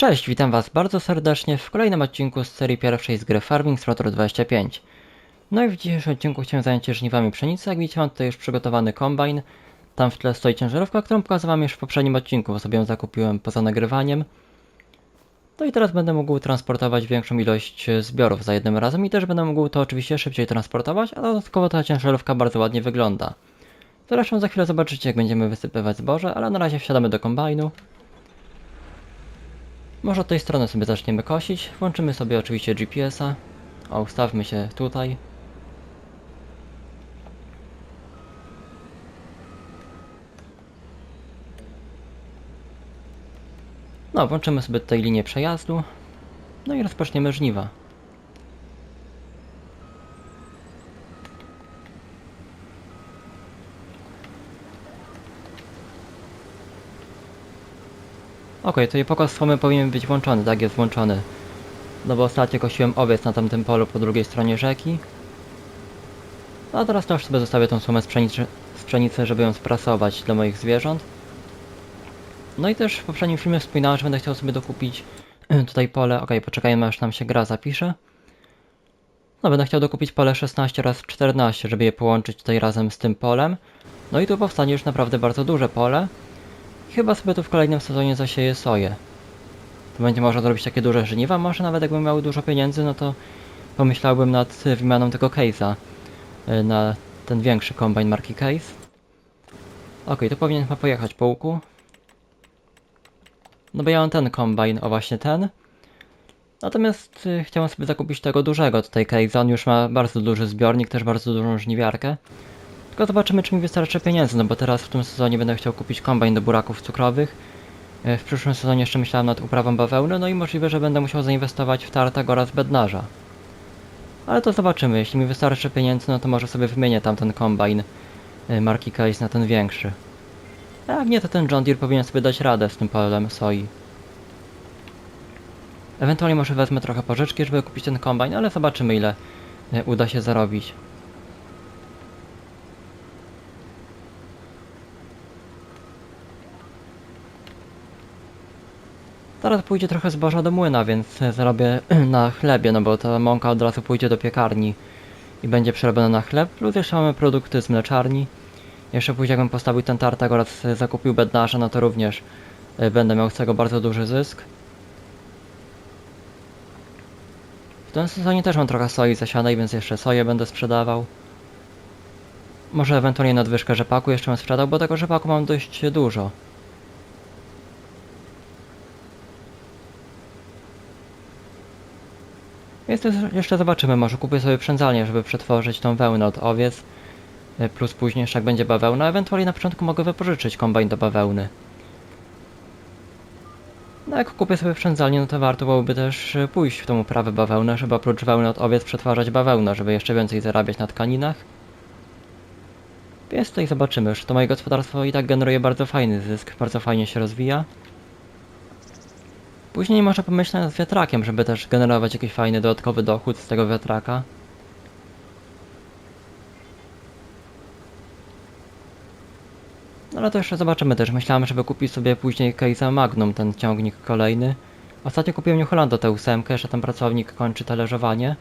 Cześć, witam Was bardzo serdecznie w kolejnym odcinku z serii pierwszej z gry Farming Simulator 25. No i w dzisiejszym odcinku chciałem zająć się żniwami pszenicy. Jak widzicie mam tutaj już przygotowany kombajn. Tam w tle stoi ciężarówka, którą pokazywałem już w poprzednim odcinku, bo sobie ją zakupiłem poza nagrywaniem. No i teraz będę mógł transportować większą ilość zbiorów za jednym razem i też będę mógł to oczywiście szybciej transportować, a dodatkowo ta ciężarówka bardzo ładnie wygląda. Zresztą za chwilę zobaczycie jak będziemy wysypywać zboże, ale na razie wsiadamy do kombajnu. Może od tej strony sobie zaczniemy kosić. Włączymy sobie oczywiście GPS-a. O, ustawmy się tutaj. No, włączymy sobie tutaj linię przejazdu. No i rozpoczniemy żniwa. Okej, to i pokos słomy powinien być włączony, tak jest włączony. No bo ostatnio kosiłem owiec na tamtym polu po drugiej stronie rzeki. A teraz już sobie zostawię tą słomę z pszenicy, z pszenicy, żeby ją sprasować dla moich zwierząt. No i też w poprzednim filmie wspominałem, że będę chciał sobie dokupić tutaj pole. Okej, poczekajmy aż nam się gra zapisze. No będę chciał dokupić pole 16 oraz 14, żeby je połączyć tutaj razem z tym polem. No i tu powstanie już naprawdę bardzo duże pole. Chyba sobie tu w kolejnym sezonie zasieję soję. To będzie można zrobić takie duże żniwa, może nawet jakbym miał dużo pieniędzy, no to pomyślałbym nad y, wymianą tego case'a y, na ten większy kombajn marki Case. Ok, to powinien chyba pojechać po łuku. No bo ja mam ten kombajn, o właśnie ten. Natomiast y, chciałem sobie zakupić tego dużego tutaj case'a, on już ma bardzo duży zbiornik, też bardzo dużą żniwiarkę. Tylko zobaczymy, czy mi wystarczy pieniędzy, no bo teraz w tym sezonie będę chciał kupić kombajn do buraków cukrowych. E, W przyszłym sezonie jeszcze myślałem nad uprawą bawełny, no i możliwe, że będę musiał zainwestować w tartak oraz bednarza. Ale to zobaczymy, jeśli mi wystarczy pieniędzy, no to może sobie wymienię tamten kombajn e, marki Case na ten większy. A jak nie, to ten John Deere powinien sobie dać radę z tym polem soi. Ewentualnie może wezmę trochę pożyczki, żeby kupić ten kombajn, ale zobaczymy ile e, uda się zarobić. Teraz pójdzie trochę zboża do młyna, więc zarobię na chlebie, no bo ta mąka od razu pójdzie do piekarni i będzie przerobiona na chleb. Plus jeszcze mamy produkty z mleczarni. Jeszcze później jakbym postawił ten tartak oraz zakupił bednarza, no to również e, będę miał z tego bardzo duży zysk. W tym sezonie też mam trochę soi zasianej, więc jeszcze soję będę sprzedawał. Może ewentualnie nadwyżkę rzepaku jeszcze bym sprzedał, bo tego rzepaku mam dość dużo. Więc jeszcze zobaczymy, może kupię sobie przędzalnię, żeby przetworzyć tą wełnę od owiec. e, Plus później jeszcze jak będzie bawełna, ewentualnie na początku mogę wypożyczyć kombajn do bawełny. No jak kupię sobie przędzalnię, no to warto byłoby też e, pójść w tą uprawę bawełnę, żeby oprócz wełny od owiec przetwarzać bawełnę, żeby jeszcze więcej zarabiać na tkaninach. Więc tutaj zobaczymy, że to moje gospodarstwo i tak generuje bardzo fajny zysk, bardzo fajnie się rozwija. Później może pomyśleć nad wiatrakiem, żeby też generować jakiś fajny dodatkowy dochód z tego wiatraka. Ale to jeszcze zobaczymy też. Myślałem, żeby kupić sobie później case'a Magnum, ten ciągnik kolejny. Ostatnio kupiłem New Hollanda tę ósemkę, jeszcze ten pracownik kończy talerzowanie.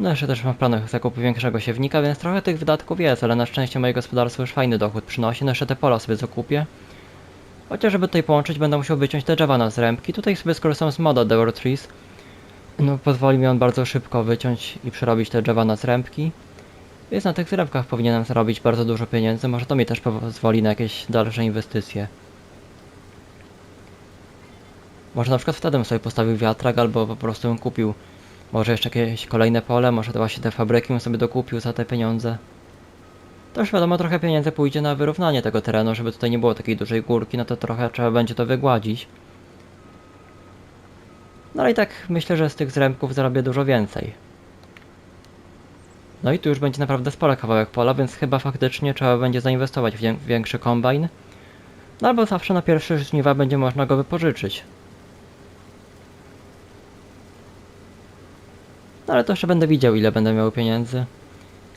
No jeszcze też mam w planach zakupu większego siewnika, więc trochę tych wydatków jest, ale na szczęście moje gospodarstwo już fajny dochód przynosi. No jeszcze te pola sobie zakupię. Chociaż żeby tutaj połączyć będę musiał wyciąć te drzewa na zrębki. Tutaj sobie skorzystam z moda Devour Trees. No pozwoli mi on bardzo szybko wyciąć i przerobić te drzewa na zrębki. Więc na tych zrębkach powinienem zarobić bardzo dużo pieniędzy. Może to mi też pozwoli na jakieś dalsze inwestycje. Może na przykład wtedy bym sobie postawił wiatrak albo po prostu bym kupił może jeszcze jakieś kolejne pole, może to właśnie te fabryki bym sobie dokupił za te pieniądze. To już wiadomo, trochę pieniędzy pójdzie na wyrównanie tego terenu, żeby tutaj nie było takiej dużej górki, no to trochę trzeba będzie to wygładzić. No ale i tak myślę, że z tych zrębków zarobię dużo więcej. No i tu już będzie naprawdę spora kawałek pola, więc chyba faktycznie trzeba będzie zainwestować w wię- większy kombajn. No albo zawsze na pierwsze żniwa będzie można go wypożyczyć. No ale to jeszcze będę widział ile będę miał pieniędzy.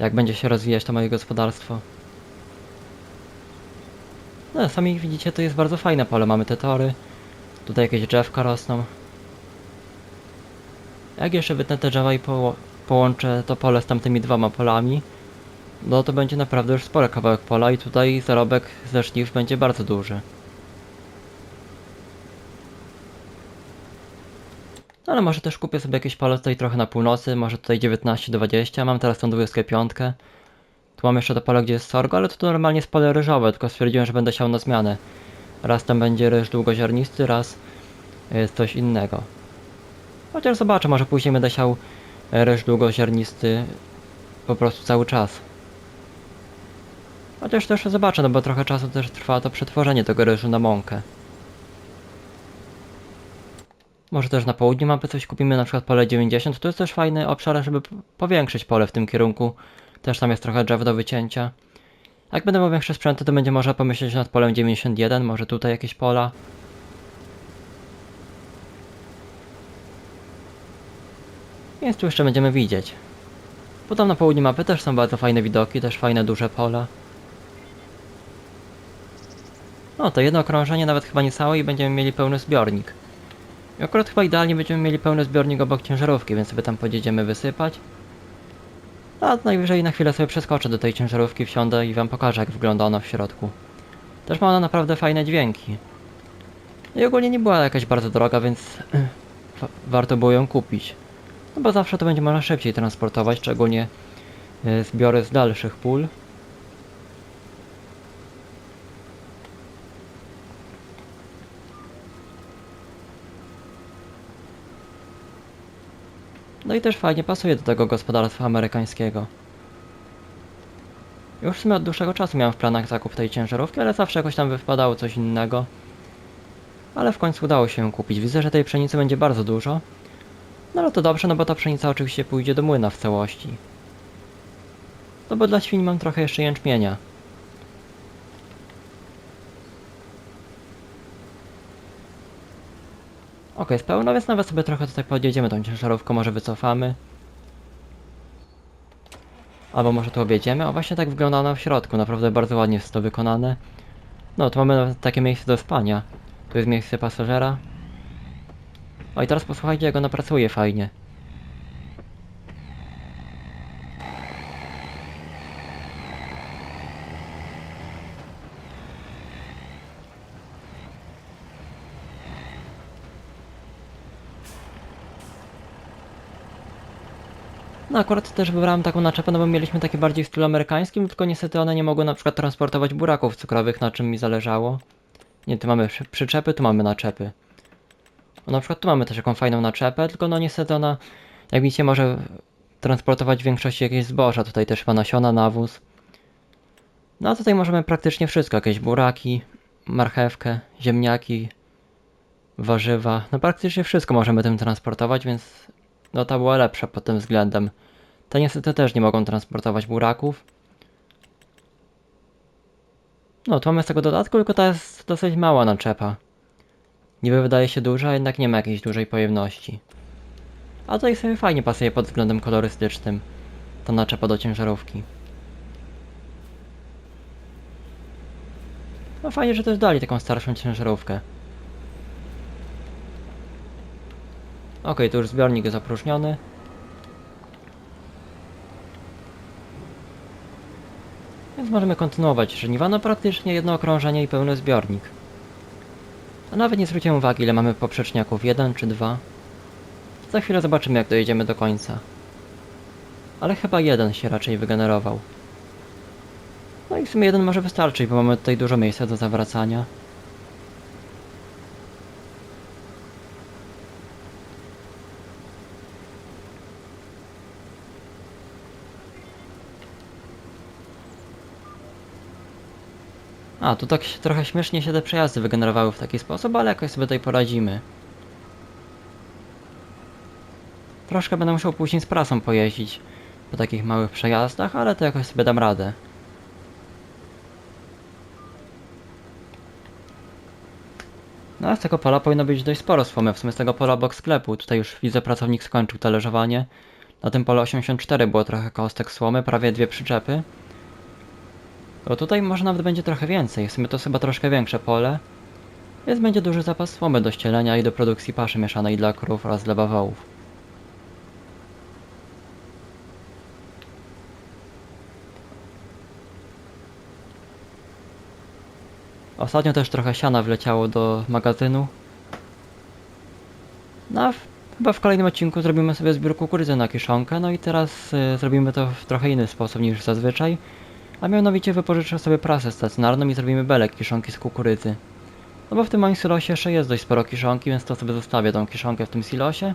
Jak będzie się rozwijać to moje gospodarstwo. No, sami widzicie, to jest bardzo fajne pole. Mamy te tory. Tutaj jakieś drzewka rosną. Jak jeszcze wytnę te drzewa i poło połączę to pole z tamtymi dwoma polami, no to będzie naprawdę już spory kawałek pola i tutaj zarobek ze żniw będzie bardzo duży. No, Ale może też kupię sobie jakieś pole tutaj trochę na północy, może tutaj 19-20, mam teraz tą 25. Tu mam jeszcze to pole, gdzie jest sorgo, ale to normalnie jest pole ryżowe, tylko stwierdziłem, że będę siał na zmianę. Raz tam będzie ryż długoziarnisty, raz jest coś innego. Chociaż zobaczę, może później będę siał e, ryż długoziarnisty po prostu cały czas. Chociaż też zobaczę, no bo trochę czasu też trwa to przetworzenie tego ryżu na mąkę. Może też na południu mapy coś kupimy, na przykład pole 90. To jest też fajny obszar, żeby powiększyć pole w tym kierunku. Też tam jest trochę drzew do wycięcia. Jak będę miał większe sprzęty, to będzie można pomyśleć nad polem 91, może tutaj jakieś pola. Więc tu jeszcze będziemy widzieć. Potem na południu mapy też są bardzo fajne widoki, też fajne duże pola. No to jedno okrążenie, nawet chyba nie całe i będziemy mieli pełny zbiornik. Akurat chyba idealnie będziemy mieli pełny zbiornik obok ciężarówki, więc sobie tam pojedziemy wysypać. A najwyżej na chwilę sobie przeskoczę do tej ciężarówki, wsiądę i wam pokażę jak wygląda ona w środku. Też ma ona naprawdę fajne dźwięki. I ogólnie nie była jakaś bardzo droga, więc wa- warto było ją kupić. No bo zawsze to będzie można szybciej transportować, szczególnie y, zbiory z dalszych pól. No i też fajnie pasuje do tego gospodarstwa amerykańskiego. Już w sumie od dłuższego czasu miałem w planach zakup tej ciężarówki, ale zawsze jakoś tam wypadało coś innego. Ale w końcu udało się ją kupić. Widzę, że tej pszenicy będzie bardzo dużo. No ale to dobrze, no bo ta pszenica oczywiście pójdzie do młyna w całości. No bo dla świń mam trochę jeszcze jęczmienia. Okej, jest pełno, więc nawet sobie trochę tutaj podjedziemy tą ciężarówką, może wycofamy. Albo może tu objedziemy. O, właśnie tak wygląda ona w środku, naprawdę bardzo ładnie jest to wykonane. No, tu mamy nawet takie miejsce do spania. Tu jest miejsce pasażera. O, i teraz posłuchajcie, jak ona pracuje fajnie. Akurat też wybrałem taką naczepę, no bo mieliśmy takie bardziej w stylu amerykańskim, tylko niestety one nie mogły na przykład transportować buraków cukrowych, na czym mi zależało. Nie, tu mamy przy- przyczepy, tu mamy naczepy. O, na przykład tu mamy też jaką fajną naczepę, tylko no niestety ona, jak widzicie, może transportować w większości jakieś zboża, tutaj też chyba nasiona, nawóz. No a tutaj możemy praktycznie wszystko, jakieś buraki, marchewkę, ziemniaki, warzywa, no praktycznie wszystko możemy tym transportować, więc no ta była lepsza pod tym względem. Te niestety też nie mogą transportować buraków. No, tu mamy z tego dodatku, tylko ta jest dosyć mała naczepa. Niby wydaje się duża, jednak nie ma jakiejś dużej pojemności. A tutaj sobie fajnie pasuje pod względem kolorystycznym. Ta naczepa do ciężarówki. No fajnie, że też dali taką starszą ciężarówkę. Okej, tu już zbiornik jest opróżniony. Możemy kontynuować żniwa. No praktycznie jedno okrążenie i pełny zbiornik. A nawet nie zwróciłem uwagi, ile mamy poprzeczniaków. Jeden czy dwa. Za chwilę zobaczymy, jak dojedziemy do końca. Ale chyba jeden się raczej wygenerował. No i w sumie jeden może wystarczyć, bo mamy tutaj dużo miejsca do zawracania. A, tu tak trochę śmiesznie się te przejazdy wygenerowały w taki sposób, ale jakoś sobie tutaj poradzimy. Troszkę będę musiał później z prasą pojeździć po takich małych przejazdach, ale to jakoś sobie dam radę. No a z tego pola powinno być dość sporo słomy, w sumie z tego pola obok sklepu. Tutaj już widzę pracownik skończył talerzowanie. Na tym polu 84 było trochę kostek słomy, prawie dwie przyczepy. Bo tutaj może nawet będzie trochę więcej, w sumie to jest chyba troszkę większe pole. Więc będzie duży zapas słomy do ścielenia i do produkcji paszy mieszanej dla krów oraz dla bawołów. Ostatnio też trochę siana wleciało do magazynu. No w, chyba w kolejnym odcinku zrobimy sobie zbiór kukurydzy na kiszonkę, no i teraz y, zrobimy to w trochę inny sposób niż zazwyczaj. A mianowicie wypożyczę sobie prasę stacjonarną i zrobimy belek kiszonki z kukurydzy. No bo w tym moim silosie jeszcze jest dość sporo kiszonki, więc to sobie zostawię tą kiszonkę w tym silosie.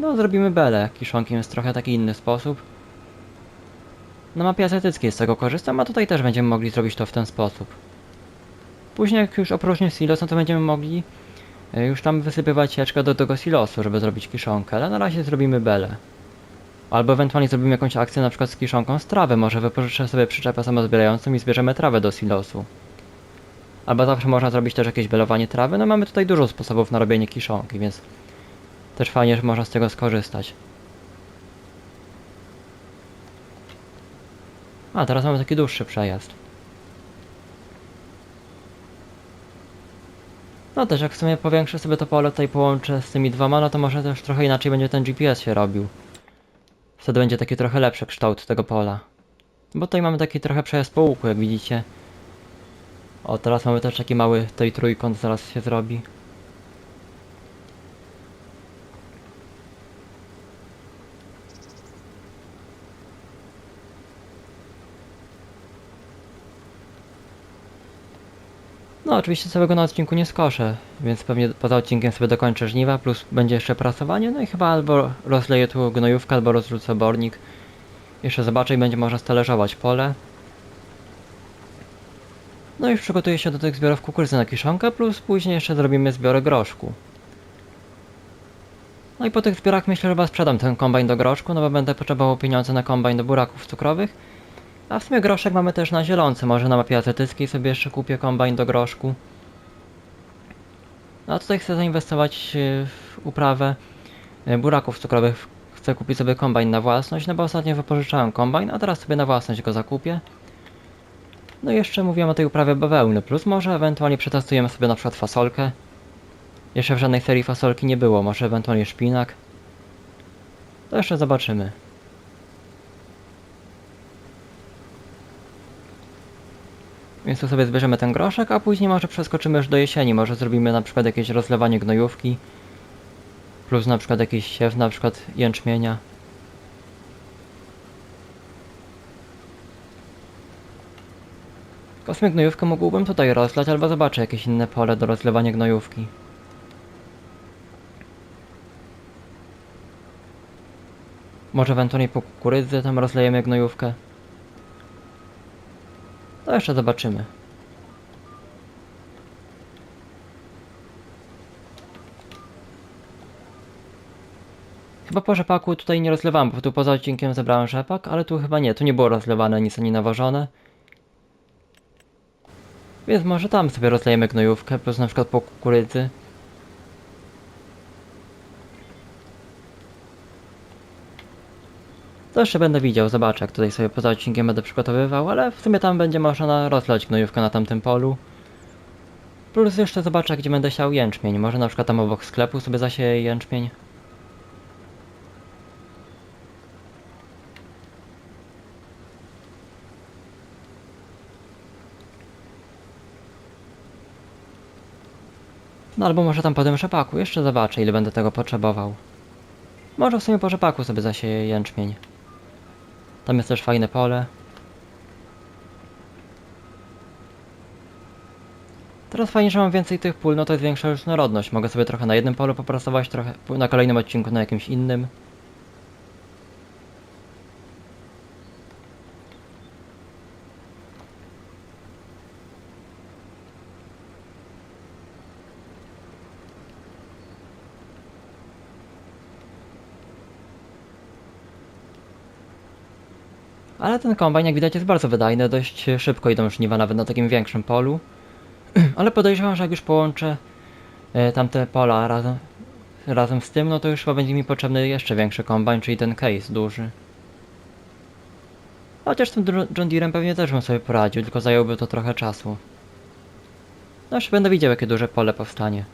No zrobimy belę kiszonki, więc trochę taki inny sposób. Na mapie azjatyckiej z tego korzystam, a tutaj też będziemy mogli zrobić to w ten sposób. Później jak już opróżnię silos, no to będziemy mogli e, już tam wysypywać sieczkę do tego silosu, żeby zrobić kiszonkę, ale na razie zrobimy belę. Albo ewentualnie zrobimy jakąś akcję na przykład z kiszonką z trawy, może wypożyczę sobie przyczepę samozbierającą i zbierzemy trawę do silosu. Albo zawsze można zrobić też jakieś belowanie trawy, no mamy tutaj dużo sposobów na robienie kiszonki, więc też fajnie, że można z tego skorzystać. A, teraz mamy taki dłuższy przejazd. No też jak w sumie powiększę sobie to pole tutaj połączę z tymi dwoma, no to może też trochę inaczej będzie ten GPS się robił. Wtedy będzie taki trochę lepszy kształt tego pola. Bo tutaj mamy taki trochę przejazd po łuku, jak widzicie. O, teraz mamy też taki mały tutaj trójkąt, zaraz się zrobi. No, oczywiście całego na odcinku nie skoszę, więc pewnie poza odcinkiem sobie dokończę żniwa, plus będzie jeszcze prasowanie, no i chyba albo rozleję tu gnojówkę, albo rozrzucę bornik. Jeszcze zobaczę i będzie można stależować pole. No i już przygotuję się do tych zbiorów kukurydzy na kiszonkę, plus później jeszcze zrobimy zbiory groszku. No i po tych zbiorach myślę, że chyba sprzedam ten kombajn do groszku, no bo będę potrzebował pieniądze na kombajn do buraków cukrowych. A w sumie groszek mamy też na zielonce, może na mapie azjatyckiej sobie jeszcze kupię kombajn do groszku. No a tutaj chcę zainwestować y, w uprawę y, buraków cukrowych. Chcę kupić sobie kombajn na własność, no bo ostatnio wypożyczałem kombajn, a teraz sobie na własność go zakupię. No i jeszcze mówiłem o tej uprawie bawełny, plus może ewentualnie przetestujemy sobie na przykład fasolkę. Jeszcze w żadnej serii fasolki nie było, może ewentualnie szpinak. To jeszcze zobaczymy. Więc tu sobie zbierzemy ten groszek, a później może przeskoczymy już do jesieni. Może zrobimy na przykład jakieś rozlewanie gnojówki. Plus na przykład jakiś siew, na przykład jęczmienia. Kosmię gnojówkę mógłbym tutaj rozlać, albo zobaczę jakieś inne pole do rozlewania gnojówki. Może ewentualnie po kukurydzy tam rozlejemy gnojówkę. To jeszcze zobaczymy. Chyba po rzepaku tutaj nie rozlewałem, bo tu poza odcinkiem zebrałem rzepak, ale tu chyba nie, tu nie było rozlewane nic ani nawożone. Więc może tam sobie rozlejemy gnojówkę, plus na przykład po kukurydzy. To jeszcze będę widział, zobaczę jak tutaj sobie poza odcinkiem będę przygotowywał, ale w sumie tam będzie można rozlać gnojówkę na tamtym polu. Plus jeszcze zobaczę gdzie będę siał jęczmień, może na przykład tam obok sklepu sobie zasieję jęczmień. No albo może tam po tym rzepaku, jeszcze zobaczę ile będę tego potrzebował. Może w sumie po rzepaku sobie zasieję jęczmień. Tam jest też fajne pole. Teraz fajnie, że mam więcej tych pól, no to jest większa różnorodność. Mogę sobie trochę na jednym polu popracować, trochę na kolejnym odcinku na jakimś innym. Ale ten kombajn, jak widać, jest bardzo wydajny, dość szybko idą żniwa nawet na takim większym polu. Ale podejrzewam, że jak już połączę e, tamte pola razem, razem z tym, no to już chyba będzie mi potrzebny jeszcze większy kombajn, czyli ten case duży. Chociaż tym John Deerem pewnie też bym sobie poradził, tylko zająłby to trochę czasu. No jeszcze będę widział, jakie duże pole powstanie.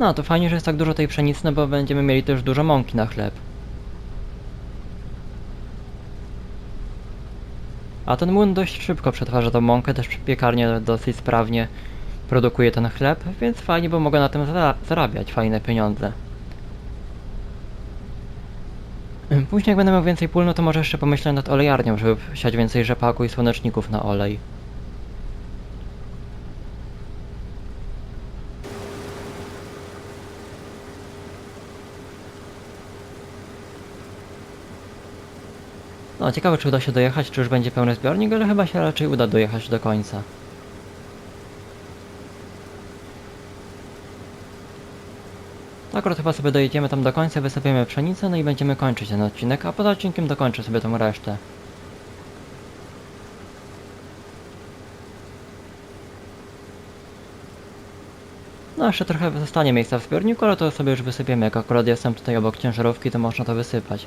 No, to fajnie, że jest tak dużo tej pszenicy, no bo będziemy mieli też dużo mąki na chleb. A ten młyn dość szybko przetwarza tą mąkę, też piekarnie dosyć sprawnie produkuje ten chleb, więc fajnie, bo mogę na tym zara- zarabiać fajne pieniądze. Później jak będę miał więcej pól, no to może jeszcze pomyślę nad olejarnią, żeby siać więcej rzepaku i słoneczników na olej. No, ciekawe czy uda się dojechać, czy już będzie pełny zbiornik, ale chyba się raczej uda dojechać do końca. Akurat chyba sobie dojedziemy tam do końca, wysypiemy pszenicę, no i będziemy kończyć ten odcinek, a poza odcinkiem dokończę sobie tą resztę. No jeszcze trochę zostanie miejsca w zbiorniku, ale to sobie już wysypiemy, jak akurat jestem tutaj obok ciężarówki, to można to wysypać.